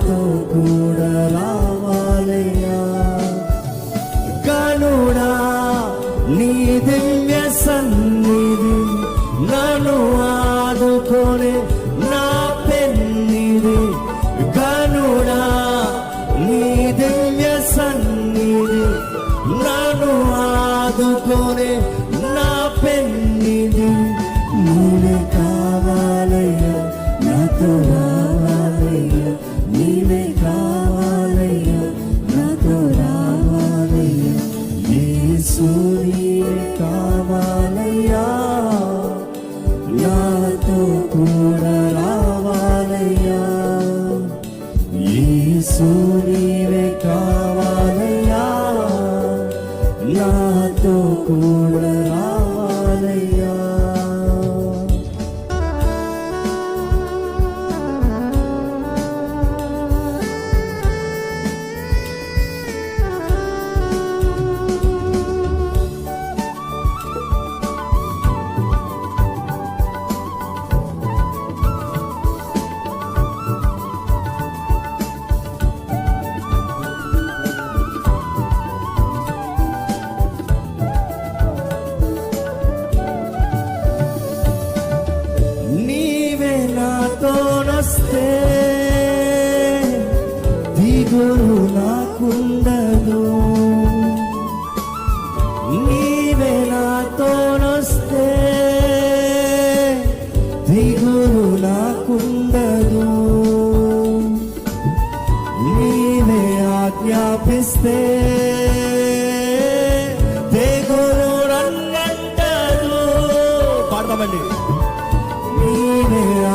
నాతో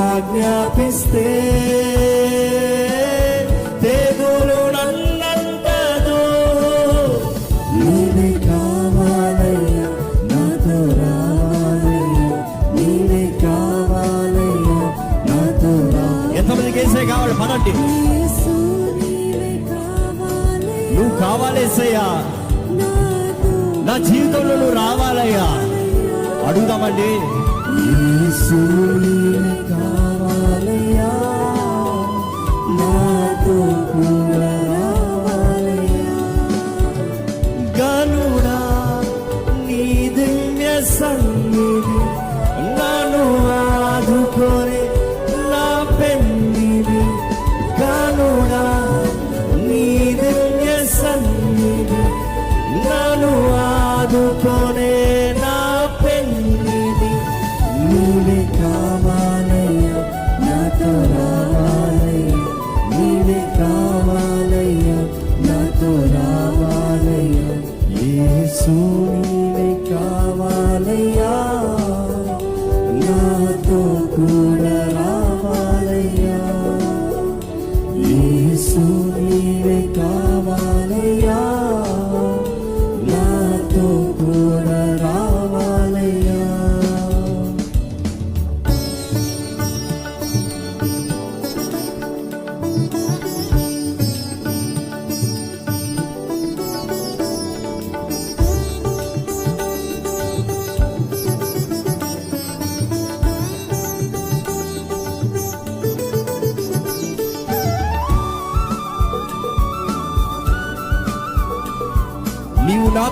ఆజ్ఞాపిస్తే తెగులు నన్నంటదు నీవే కావాలయ్యా నాతో రావాలయ్యా. నీవే కావాలయ్యా నాతో రా ఎంతమందికి వేసే కావాలి? పనండి యేసు నీవే కావాలయ్యా. నువ్వు కావాలేసయ్యా నా జీవితంలో నువ్వు రావాలయ్యా. అడుగుదామండి. నాతో కూడా గనుడా నీ దివ్య సన్నిధి నన్ను ఆదుకొని నా పెన్నిది గనుడా నీ దివ్య సన్నిధి నన్ను ఆదుకొనే నా పెన్నిది నీవే కావాలయ్యా నాతో రావాలయ్యా కూడా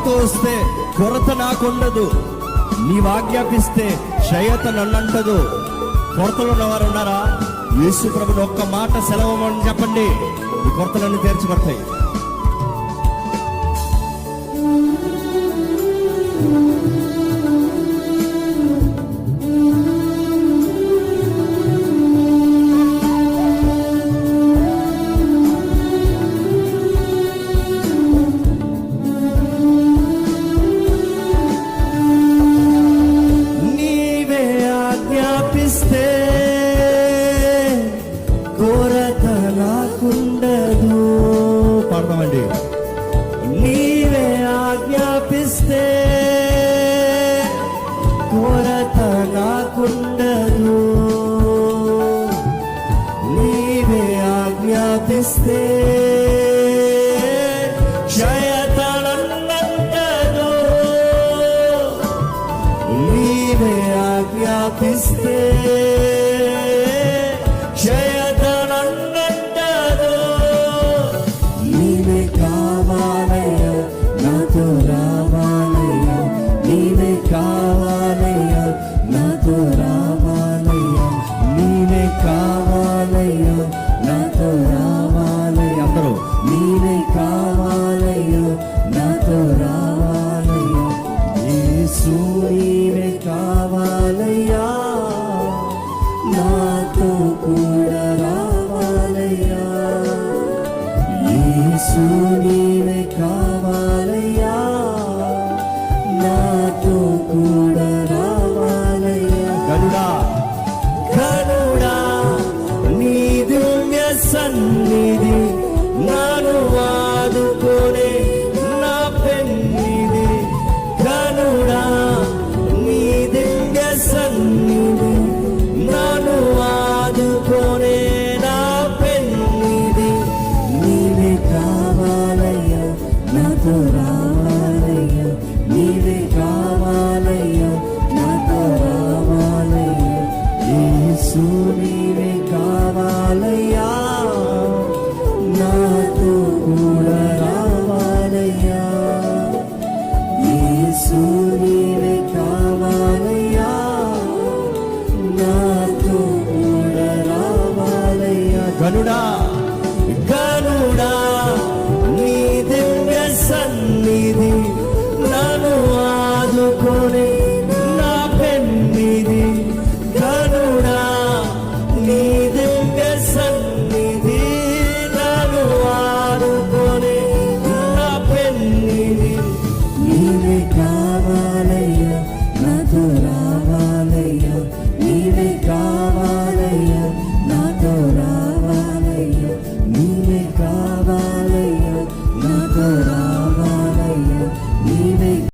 నాతో వస్తే కొరత నాకుండదు. నీవు ఆజ్ఞాపిస్తే క్షయత నన్నంటదు. కొరతలు ఉన్నవారు ఉన్నారా? యేసు ప్రభుని ఒక్క మాట సెలవమని చెప్పండి. ఈ కొరతలన్నీ తీర్చబడతాయి. ఆజ్ఞాపిస్తే కొరత నాకుండదు. నీవే ఆజ్ఞాపిస్తే క్షయతనన్నంటదు నీవే ఆజ్ఞాపిస్తే యేసు నీవే కావాలయ్యా. నాతో కూడా రావాలయ్యా. గరుడా గరుడా నీ దివ్య సన్నిధి నాను soon